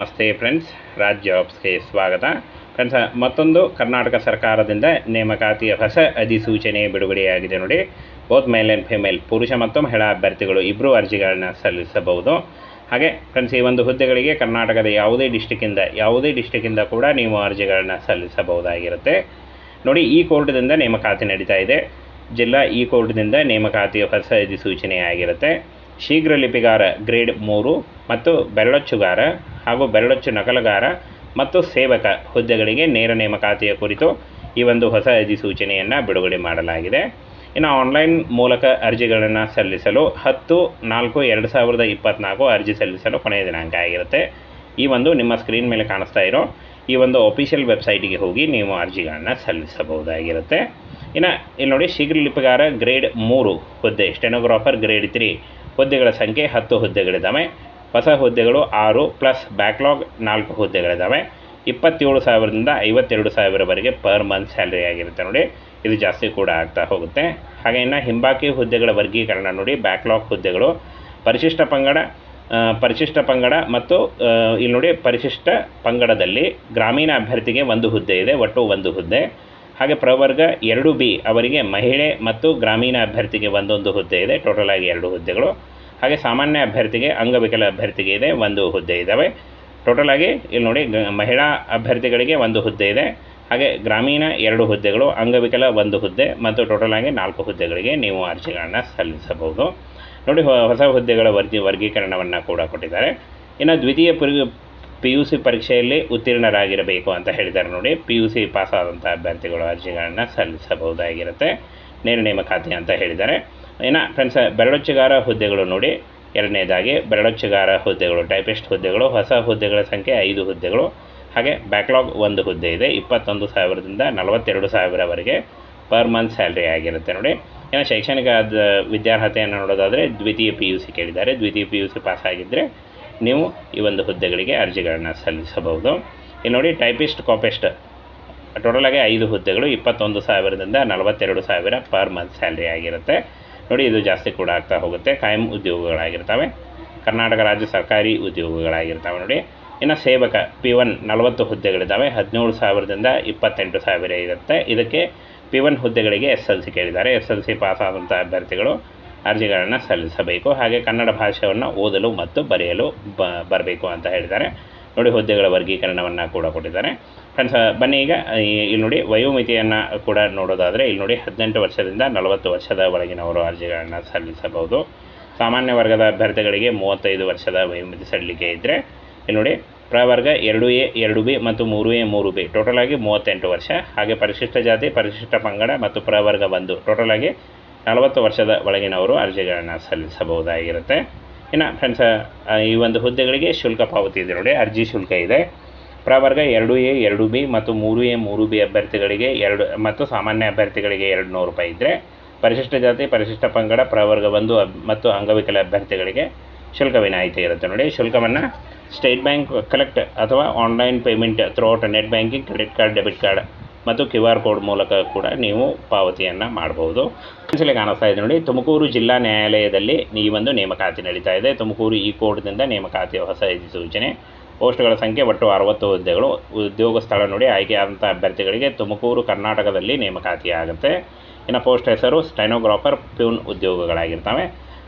ನಮಸ್ತೆ ಫ್ರೆಂಡ್ಸ್ ರಾಜ್ ಜಾಬ್ಸ್ಗೆ ಸ್ವಾಗತ. ಫ್ರೆಂಡ್ಸ್ ಮತ್ತೊಂದು ಕರ್ನಾಟಕ ಸರ್ಕಾರದಿಂದ ನೇಮಕಾತಿಯ ಹೊಸ ಅಧಿಸೂಚನೆ ಬಿಡುಗಡೆಯಾಗಿದೆ ನೋಡಿ. ಬೋತ್ ಮೇಲ್ ಆ್ಯಂಡ್ ಫಿಮೇಲ್ ಪುರುಷ ಮತ್ತು ಮಹಿಳಾ ಅಭ್ಯರ್ಥಿಗಳು ಇಬ್ಬರು ಅರ್ಜಿಗಳನ್ನ ಸಲ್ಲಿಸಬಹುದು. ಹಾಗೆ ಫ್ರೆಂಡ್ಸ್ ಈ ಒಂದು ಹುದ್ದೆಗಳಿಗೆ ಕರ್ನಾಟಕದ ಯಾವುದೇ ಡಿಸ್ಟಿಕ್ಕಿಂದ ಯಾವುದೇ ಡಿಸ್ಟಿಕ್ಕಿಂದ ಕೂಡ ನೀವು ಅರ್ಜಿಗಳನ್ನ ಸಲ್ಲಿಸಬಹುದಾಗಿರುತ್ತೆ. ನೋಡಿ, ಈ ಕೋರ್ಟ್ದಿಂದ ನೇಮಕಾತಿ ನಡೀತಾ ಇದೆ. ಜಿಲ್ಲಾ ಈ ಕೋರ್ಟ್ದಿಂದ ನೇಮಕಾತಿಯ ಹೊಸ ಅಧಿಸೂಚನೆ ಆಗಿರುತ್ತೆ. ಶೀಘ್ರ ಲಿಪಿಗಾರ ಗ್ರೇಡ್ ಮೂರು ಮತ್ತು ಬೆರಳಚ್ಚುಗಾರ ಹಾಗೂ ಬೆರಳಚ್ಚು ನಕಲುಗಾರ ಮತ್ತು ಸೇವಕ ಹುದ್ದೆಗಳಿಗೆ ನೇರ ನೇಮಕಾತಿಯ ಕುರಿತು ಈ ಒಂದು ಹೊಸ ಅಧಿಸೂಚನೆಯನ್ನು ಬಿಡುಗಡೆ ಮಾಡಲಾಗಿದೆ. ಇನ್ನು ಆನ್ಲೈನ್ ಮೂಲಕ ಅರ್ಜಿಗಳನ್ನು ಸಲ್ಲಿಸಲು ಹತ್ತು, ನಾಲ್ಕು, ಎರಡು ಸಾವಿರದ ಇಪ್ಪತ್ತ್ನಾಲ್ಕು ಅರ್ಜಿ ಸಲ್ಲಿಸಲು ಕೊನೆಯ ದಿನಾಂಕ ಆಗಿರುತ್ತೆ. ಈ ಒಂದು ನಿಮ್ಮ ಸ್ಕ್ರೀನ್ ಮೇಲೆ ಕಾಣಿಸ್ತಾ ಇರೋ ಈ ಒಂದು ಅಫಿಷಿಯಲ್ ವೆಬ್ಸೈಟಿಗೆ ಹೋಗಿ ನೀವು ಅರ್ಜಿಗಳನ್ನು ಸಲ್ಲಿಸಬಹುದಾಗಿರುತ್ತೆ. ಇನ್ನು ಇಲ್ಲಿ ನೋಡಿ ಶೀಘ್ರ ಲಿಪಿಗಾರ ಗ್ರೇಡ್ ಮೂರು ಹುದ್ದೆ ಸ್ಟೆನೋಗ್ರಾಫರ್ ಗ್ರೇಡ್ ತ್ರೀ ಹುದ್ದೆಗಳ ಸಂಖ್ಯೆ ಹತ್ತು ಹುದ್ದೆಗಳಿದ್ದಾವೆ. ಹೊಸ ಹುದ್ದೆಗಳು ಆರು ಪ್ಲಸ್ ಬ್ಯಾಕ್ಲಾಗ್ ನಾಲ್ಕು ಹುದ್ದೆಗಳಿದ್ದಾವೆ. ಇಪ್ಪತ್ತೇಳು ಸಾವಿರದಿಂದ ಐವತ್ತೆರಡು ಸಾವಿರವರೆಗೆ ಪರ್ ಮಂತ್ ಸ್ಯಾಲ್ರಿ ಆಗಿರುತ್ತೆ ನೋಡಿ. ಇದು ಜಾಸ್ತಿ ಕೂಡ ಆಗ್ತಾ ಹೋಗುತ್ತೆ. ಹಾಗೆ ಇನ್ನು ಹಿಂಬಾಕಿ ಹುದ್ದೆಗಳ ವರ್ಗೀಕರಣ ನೋಡಿ. ಬ್ಯಾಕ್ಲಾಗ್ ಹುದ್ದೆಗಳು, ಪರಿಶಿಷ್ಟ ಪಂಗಡ ಪರಿಶಿಷ್ಟ ಪಂಗಡ ಮತ್ತು ಇಲ್ಲಿ ನೋಡಿ ಪರಿಶಿಷ್ಟ ಪಂಗಡದಲ್ಲಿ ಗ್ರಾಮೀಣ ಅಭ್ಯರ್ಥಿಗೆ ಒಂದು ಹುದ್ದೆ ಇದೆ, ಒಟ್ಟು ಒಂದು ಹುದ್ದೆ. ಹಾಗೆ ಪ್ರವರ್ಗ ಎರಡು ಬಿ ಅವರಿಗೆ ಮಹಿಳೆ ಮತ್ತು ಗ್ರಾಮೀಣ ಅಭ್ಯರ್ಥಿಗೆ ಒಂದೊಂದು ಹುದ್ದೆ ಇದೆ. ಟೋಟಲ್ ಆಗಿ ಎರಡು ಹುದ್ದೆಗಳು. ಹಾಗೆ ಸಾಮಾನ್ಯ ಅಭ್ಯರ್ಥಿಗೆ ಅಂಗವಿಕಲ ಅಭ್ಯರ್ಥಿಗೆ ಇದೆ, ಒಂದು ಹುದ್ದೆ ಇದ್ದಾವೆ ಟೋಟಲ್ ಆಗಿ ಇಲ್ಲಿ ನೋಡಿ ಮಹಿಳಾ ಅಭ್ಯರ್ಥಿಗಳಿಗೆ ಒಂದು ಹುದ್ದೆ ಇದೆ. ಹಾಗೆ ಗ್ರಾಮೀಣ ಎರಡು ಹುದ್ದೆಗಳು, ಅಂಗವಿಕಲ ಒಂದು ಹುದ್ದೆ ಮತ್ತು ಟೋಟಲ್ ಆಗಿ ನಾಲ್ಕು ಹುದ್ದೆಗಳಿಗೆ ನೀವು ಅರ್ಜಿಗಳನ್ನು ಸಲ್ಲಿಸಬಹುದು. ನೋಡಿ, ಹೊಸ ಹುದ್ದೆಗಳ ವರ್ಗಿ, ವರ್ಗೀಕರಣವನ್ನು ಕೂಡ ಕೊಟ್ಟಿದ್ದಾರೆ. ಇನ್ನು ದ್ವಿತೀಯ ಪಿ ಯು ಸಿ ಪರೀಕ್ಷೆಯಲ್ಲಿ ಉತ್ತೀರ್ಣರಾಗಿರಬೇಕು ಅಂತ ಹೇಳಿದ್ದಾರೆ ನೋಡಿ. ಪಿ ಯು ಸಿ ಪಾಸ್ ಆದಂಥ ಅಭ್ಯರ್ಥಿಗಳು ಅರ್ಜಿಗಳನ್ನು ಸಲ್ಲಿಸಬಹುದಾಗಿರುತ್ತೆ. ನೇರ ನೇಮಕಾತಿ ಅಂತ ಹೇಳಿದ್ದಾರೆ. ಇನ್ನು ಫ್ರೆಂಡ್ಸ್ ಬೆರಳಚ್ಚುಗಾರ ಹುದ್ದೆಗಳು ನೋಡಿ. ಎರಡನೇದಾಗಿ ಬೆರಳಚ್ಚುಗಾರ ಹುದ್ದೆಗಳು ಟೈಪಿಸ್ಟ್ ಹುದ್ದೆಗಳು, ಹೊಸ ಹುದ್ದೆಗಳ ಸಂಖ್ಯೆ ಐದು ಹುದ್ದೆಗಳು. ಹಾಗೆ ಬ್ಯಾಕ್ಲಾಗ್ ಒಂದು ಹುದ್ದೆ ಇದೆ. ಇಪ್ಪತ್ತೊಂದು ಸಾವಿರದಿಂದ ನಲವತ್ತೆರಡು ಸಾವಿರವರೆಗೆ ಪರ್ ಮಂತ್ ಸ್ಯಾಲ್ರಿ ಆಗಿರುತ್ತೆ ನೋಡಿ. ಇನ್ನು ಶೈಕ್ಷಣಿಕ ವಿದ್ಯಾರ್ಹತೆಯನ್ನು ನೋಡೋದಾದರೆ ದ್ವಿತೀಯ ಪಿ ಯು ಸಿ ಕೇಳಿದ್ದಾರೆ. ದ್ವಿತೀಯ ಪಿ ಯು ಸಿ ಪಾಸ್ ಆಗಿದ್ದರೆ ನೀವು ಈ ಒಂದು ಹುದ್ದೆಗಳಿಗೆ ಅರ್ಜಿಗಳನ್ನು ಸಲ್ಲಿಸಬಹುದು. ಇಲ್ಲಿ ನೋಡಿ ಟೈಪಿಸ್ಟ್ ಕಾಪಿಸ್ಟ್ ಟೋಟಲಾಗಿ ಐದು ಹುದ್ದೆಗಳು, ಇಪ್ಪತ್ತೊಂದು ಸಾವಿರದಿಂದ ನಲವತ್ತೆರಡು ಸಾವಿರ ಪರ್ ಮಂತ್ ಸ್ಯಾಲ್ರಿ ಆಗಿರುತ್ತೆ. ನೋಡಿ ಇದು ಜಾಸ್ತಿ ಕೂಡ ಆಗ್ತಾ ಹೋಗುತ್ತೆ. ಕಾಯಂ ಉದ್ಯೋಗಗಳಾಗಿರ್ತವೆ. ಕರ್ನಾಟಕ ರಾಜ್ಯ ಸರ್ಕಾರಿ ಉದ್ಯೋಗಗಳಾಗಿರ್ತವೆ ನೋಡಿ. ಇನ್ನು ಸೇವಕ ಪಿ ಒನ್ ನಲವತ್ತು ಹುದ್ದೆಗಳಿದ್ದಾವೆ. ಹದಿನೇಳು ಸಾವಿರದಿಂದ ಇಪ್ಪತ್ತೆಂಟು ಸಾವಿರ ಇರುತ್ತೆ. ಇದಕ್ಕೆ ಪಿ ಒನ್ ಹುದ್ದೆಗಳಿಗೆ ಎಸ್ ಎಲ್ ಸಿ ಕೇಳಿದ್ದಾರೆ. ಎಸ್ ಎಲ್ ಸಿ ಪಾಸ್ ಆದಂಥ ಅಭ್ಯರ್ಥಿಗಳು ಅರ್ಜಿಗಳನ್ನು ಸಲ್ಲಿಸಬೇಕು. ಹಾಗೆ ಕನ್ನಡ ಭಾಷೆಯನ್ನು ಓದಲು ಮತ್ತು ಬರೆಯಲು ಬರಬೇಕು ಅಂತ ಹೇಳಿದ್ದಾರೆ. ನೋಡಿ ಹುದ್ದೆಗಳ ವರ್ಗೀಕರಣವನ್ನು ಕೂಡ ಕೊಟ್ಟಿದ್ದಾರೆ. ಫ್ರೆಂಡ್ಸ್, ಬನ್ನಿ ಈಗ ಇಲ್ಲಿ ನೋಡಿ ವಯೋಮಿತಿಯನ್ನು ಕೂಡ ನೋಡೋದಾದರೆ ಇಲ್ಲಿ ನೋಡಿ ಹದಿನೆಂಟು ವರ್ಷದಿಂದ ನಲವತ್ತು ವರ್ಷದ ಒಳಗಿನವರು ಅರ್ಜಿಗಳನ್ನು ಸಲ್ಲಿಸಬಹುದು. ಸಾಮಾನ್ಯ ವರ್ಗದ ಅಭ್ಯರ್ಥಿಗಳಿಗೆ ಮೂವತ್ತೈದು ವರ್ಷದ ವಯೋಮಿತಿ ಸಡಿಲಿಕೆ ಇದ್ದರೆ ಇಲ್ಲಿ ನೋಡಿ ಪ್ರವರ್ಗ ಎರಡು ಎ, ಎರಡು ಬಿ ಮತ್ತು ಮೂರು ಎ, ಮೂರು ಬಿ. ಟೋಟಲ್ ಆಗಿ ಮೂವತ್ತೆಂಟು ವರ್ಷ. ಹಾಗೆ ಪರಿಶಿಷ್ಟ ಜಾತಿ, ಪರಿಶಿಷ್ಟ ಪಂಗಡ ಮತ್ತು ಪ್ರವರ್ಗ ಒಂದು. ಆಗಿ ನಲವತ್ತು ವರ್ಷದ ಒಳಗಿನವರು ಅರ್ಜಿಗಳನ್ನು ಸಲ್ಲಿಸಬಹುದಾಗಿರುತ್ತೆ. ಇನ್ನು ಫ್ರೆಂಡ್ಸ್ ಈ ಒಂದು ಹುದ್ದೆಗಳಿಗೆ ಶುಲ್ಕ ಪಾವತಿ ಇದೆ ನೋಡಿ, ಅರ್ಜಿ ಶುಲ್ಕ ಇದೆ. ಪ್ರವರ್ಗ ಎರಡು ಎ, ಎರಡು ಬಿ ಮತ್ತು ಮೂರು ಎ, ಮೂರು ಬಿ ಅಭ್ಯರ್ಥಿಗಳಿಗೆ ಎರಡು ಮತ್ತು ಸಾಮಾನ್ಯ ಅಭ್ಯರ್ಥಿಗಳಿಗೆ ಎರಡು ನೂರು ರೂಪಾಯಿ ಇದ್ದರೆ ಪರಿಶಿಷ್ಟ ಜಾತಿ, ಪರಿಶಿಷ್ಟ ಪಂಗಡ, ಪ್ರವರ್ಗ ಒಂದು ಮತ್ತು ಅಂಗವಿಕಲ ಅಭ್ಯರ್ಥಿಗಳಿಗೆ ಶುಲ್ಕ ವಿನಾಯಿತಿ ಇರುತ್ತೆ ನೋಡಿ. ಶುಲ್ಕವನ್ನು ಸ್ಟೇಟ್ ಬ್ಯಾಂಕ್ ಕಲೆಕ್ಟ್ ಅಥವಾ online payment throughout net banking credit card debit card ಮತ್ತು ಕ್ಯೂ ಆರ್ ಕೋಡ್ ಮೂಲಕ ಕೂಡ ನೀವು ಪಾವತಿಯನ್ನು ಮಾಡಬಹುದು ಒಂದ್ಸಲ ಕಾಣಿಸ್ತಾ ಇದೆ ನೋಡಿ, ತುಮಕೂರು ಜಿಲ್ಲಾ ನ್ಯಾಯಾಲಯದಲ್ಲಿ ಈ ಒಂದು ನೇಮಕಾತಿ ನಡೀತಾ ಇದೆ. ತುಮಕೂರು ಈ ಕೋಡ್ನಿಂದ ನೇಮಕಾತಿಯ ಹೊಸ ಸೂಚನೆ ಪೋಸ್ಟ್ಗಳ ಸಂಖ್ಯೆ ಒಟ್ಟು ಅರವತ್ತು ಹುದ್ದೆಗಳು. ಉದ್ಯೋಗ ಸ್ಥಳ ನೋಡಿ ಆಯ್ಕೆಯಾದಂಥ ಅಭ್ಯರ್ಥಿಗಳಿಗೆ ತುಮಕೂರು, ಕರ್ನಾಟಕದಲ್ಲಿ ನೇಮಕಾತಿ ಆಗುತ್ತೆ ಇನ್ನು ಪೋಸ್ಟ್ ಹೆಸರು ಸ್ಟೈನೋಗ್ರಾಫರ್ ಪ್ಯೂನ್ ಉದ್ಯೋಗಗಳಾಗಿರ್ತವೆ.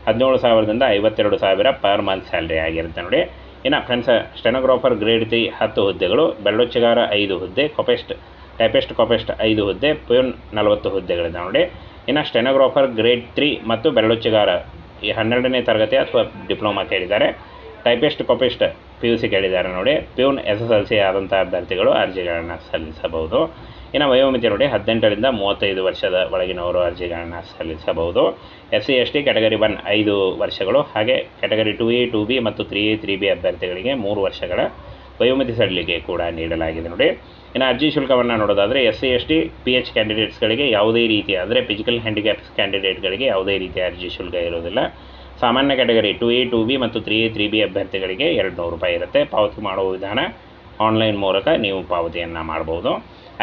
ಹದಿನೇಳು ಸಾವಿರದಿಂದ ಐವತ್ತೆರಡು ಸಾವಿರ ಪರ್ ಮಂತ್ ಸ್ಯಾಲ್ರಿ ಆಗಿರುತ್ತೆ ನೋಡಿ. ಇನ್ನು ಫ್ರೆಂಡ್ಸ್, ಸ್ಟೆನೋಗ್ರಾಫರ್ ಗ್ರೇಡ್ ತ್ರೀ ಹತ್ತು ಹುದ್ದೆಗಳು. ಬೆರಳಚ್ಚುಗಾರ ಐದು ಹುದ್ದೆ. ಕೊಪೆಸ್ಟ್ ಟೈಪೆಸ್ಟ್ ಕಾಪಿಸ್ಟ್ ಐದು ಹುದ್ದೆ ಪ್ಯೂನ್ ನಲವತ್ತು ಹುದ್ದೆಗಳಿದೆ ನೋಡಿ. ಇನ್ನು ಸ್ಟೆನೋಗ್ರಾಫರ್ ಗ್ರೇಡ್ ತ್ರೀ ಮತ್ತು ಬೆರಳುಚ್ಚಿಗಾರ ಈ ಹನ್ನೆರಡನೇ ತರಗತಿ ಅಥವಾ ಡಿಪ್ಲೊಮಾ ಕೇಳಿದ್ದಾರೆ. Typist copyist P U C ಕೇಳಿದ್ದಾರೆ ನೋಡಿ. Peon S S L C ಆದಂಥ ಅಭ್ಯರ್ಥಿಗಳು ಅರ್ಜಿಗಳನ್ನು ಸಲ್ಲಿಸಬಹುದು. ಇನ್ನು ವಯೋಮಿತಿ ನೋಡಿ, ಹದಿನೆಂಟರಿಂದ ಮೂವತ್ತೈದು ವರ್ಷದ ಒಳಗಿನವರು ಅರ್ಜಿಗಳನ್ನು ಸಲ್ಲಿಸಬಹುದು. S C S T category one ಐದು ವರ್ಷಗಳು, ಹಾಗೆ category two A two B ಮತ್ತು ತ್ರೀ ಎ ತ್ರೀ ಬಿ ಅಭ್ಯರ್ಥಿಗಳಿಗೆ ಮೂರು ವರ್ಷಗಳ ವಯೋಮಿತಿ ಸಡಿಲಿಕೆ ಕೂಡ ನೀಡಲಾಗಿದೆ ನೋಡಿ. ಇನ್ನು ಅರ್ಜಿ ಶುಲ್ಕವನ್ನು ನೋಡೋದಾದರೆ S C S T P H ಕ್ಯಾಂಡಿಡೇಟ್ಸ್ಗಳಿಗೆ ಯಾವುದೇ ರೀತಿ ಅಂದರೆ ಫಿಸಿಕಲ್ ಹ್ಯಾಂಡಿಕ್ಯಾಪ್ಸ್ ಕ್ಯಾಂಡಿಡೇಟ್ಗಳಿಗೆ ಯಾವುದೇ ರೀತಿಯ ಅರ್ಜಿ ಶುಲ್ಕ ಇರೋದಿಲ್ಲ. ಸಾಮಾನ್ಯ category two A, two B ಮತ್ತು ತ್ರೀ ಎ, ತ್ರೀ ಬಿ ಅಭ್ಯರ್ಥಿಗಳಿಗೆ ಎರಡು ನೂರು ರೂಪಾಯಿ ಇರುತ್ತೆ. ಪಾವತಿ ಮಾಡುವ ವಿಧಾನ ಆನ್ಲೈನ್ ಮೂಲಕ ನೀವು ಪಾವತಿಯನ್ನು ಮಾಡ್ಬೋದು.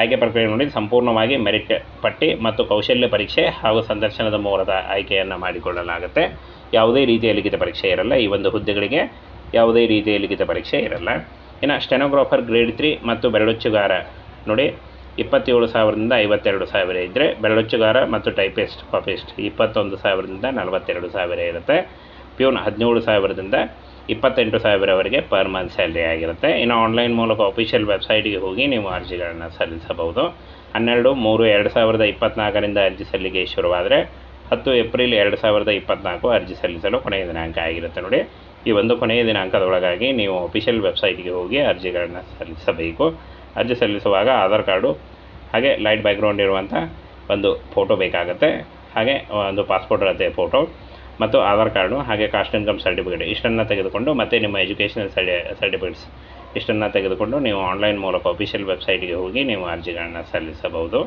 ಆಯ್ಕೆ ಪ್ರಕ್ರಿಯೆ ನೋಡಿ, ಸಂಪೂರ್ಣವಾಗಿ ಮೆರಿಟ್ ಪಟ್ಟಿ ಮತ್ತು ಕೌಶಲ್ಯ ಪರೀಕ್ಷೆ ಹಾಗೂ ಸಂದರ್ಶನದ ಮೂಲಕ ಆಯ್ಕೆಯನ್ನು ಮಾಡಿಕೊಳ್ಳಲಾಗುತ್ತೆ. ಯಾವುದೇ ರೀತಿಯ ಲಿಖಿತ ಪರೀಕ್ಷೆ ಇರಲ್ಲ. ಈ ಒಂದು ಹುದ್ದೆಗಳಿಗೆ ಯಾವುದೇ ರೀತಿಯ ಲಿಖಿತ ಪರೀಕ್ಷೆ ಇರಲ್ಲ. ಇನ್ನು ಸ್ಟೆನೋಗ್ರಾಫರ್ ಗ್ರೇಡ್ ತ್ರೀ ಮತ್ತು ಬೆರಳುಚ್ಚುಗಾರ. ನೋಡಿ, ಇಪ್ಪತ್ತೇಳು ಸಾವಿರದಿಂದ ಐವತ್ತೆರಡು ಸಾವಿರ ಇದ್ದರೆ ಬೆರಳುಚ್ಚುಗಾರ ಮತ್ತು ಟೈಪಿಸ್ಟ್ ಕಾಪಿಸ್ಟ್ ಇಪ್ಪತ್ತೊಂದು ಸಾವಿರದಿಂದ ನಲವತ್ತೆರಡು ಸಾವಿರ ಇರುತ್ತೆ. ಪ್ಯೂನ್ ಹದಿನೇಳು ಸಾವಿರದಿಂದ ಇಪ್ಪತ್ತೆಂಟು ಸಾವಿರವರೆಗೆ ಪರ್ ಮಂತ್ ಸ್ಯಾಲ್ರಿ ಆಗಿರುತ್ತೆ. ಇನ್ನು ಆನ್ಲೈನ್ ಮೂಲಕ ಅಫಿಷಿಯಲ್ ವೆಬ್ಸೈಟ್ಗೆ ಹೋಗಿ ನೀವು ಅರ್ಜಿಗಳನ್ನು ಸಲ್ಲಿಸಬಹುದು. ಹನ್ನೆರಡು, ಮೂರು, ಎರಡು ಸಾವಿರದ ಇಪ್ಪತ್ತ್ನಾಲ್ಕರಿಂದ ಅರ್ಜಿ ಸಲ್ಲಿಕೆ ಶುರುವಾದರೆ ಹತ್ತು ಏಪ್ರಿಲ್ ಎರಡು ಸಾವಿರದ ಇಪ್ಪತ್ತ್ನಾಲ್ಕು ಅರ್ಜಿ ಸಲ್ಲಿಸಲು ಕೊನೆಯ ದಿನಾಂಕ ಆಗಿರುತ್ತೆ. ನೋಡಿ ಈ ಒಂದು ಕೊನೆಯ ದಿನಾಂಕದೊಳಗಾಗಿ ನೀವು ಅಫಿಷಿಯಲ್ ವೆಬ್ಸೈಟ್ಗೆ ಹೋಗಿ ಅರ್ಜಿಗಳನ್ನು ಸಲ್ಲಿಸಬೇಕು. ಅರ್ಜಿ ಸಲ್ಲಿಸುವಾಗ ಆಧಾರ್ ಕಾರ್ಡು, ಹಾಗೆ ಲೈಟ್ ಬ್ಯಾಕ್ಗ್ರೌಂಡ್ ಇರುವಂಥ ಒಂದು ಫೋಟೋ ಬೇಕಾಗುತ್ತೆ, ಹಾಗೆ ಒಂದು ಪಾಸ್ಪೋರ್ಟ್ ರಜೆ ಫೋಟೋ ಮತ್ತು ಆಧಾರ್ ಕಾರ್ಡು, ಹಾಗೆ ಕಾಸ್ಟ್ ಇನ್ಕಮ್ ಸರ್ಟಿಫಿಕೇಟ್ ಇಷ್ಟನ್ನು ತೆಗೆದುಕೊಂಡು ಮತ್ತು ನಿಮ್ಮ ಎಜುಕೇಷನಲ್ ಸರ್ಟಿ ಸರ್ಟಿಫಿಕೇಟ್ಸ್ ಇಷ್ಟನ್ನು ತೆಗೆದುಕೊಂಡು ನೀವು ಆನ್ಲೈನ್ ಮೂಲಕ ಅಫಿಷಿಯಲ್ ವೆಬ್ಸೈಟ್ಗೆ ಹೋಗಿ ನೀವು ಅರ್ಜಿಗಳನ್ನು ಸಲ್ಲಿಸಬಹುದು.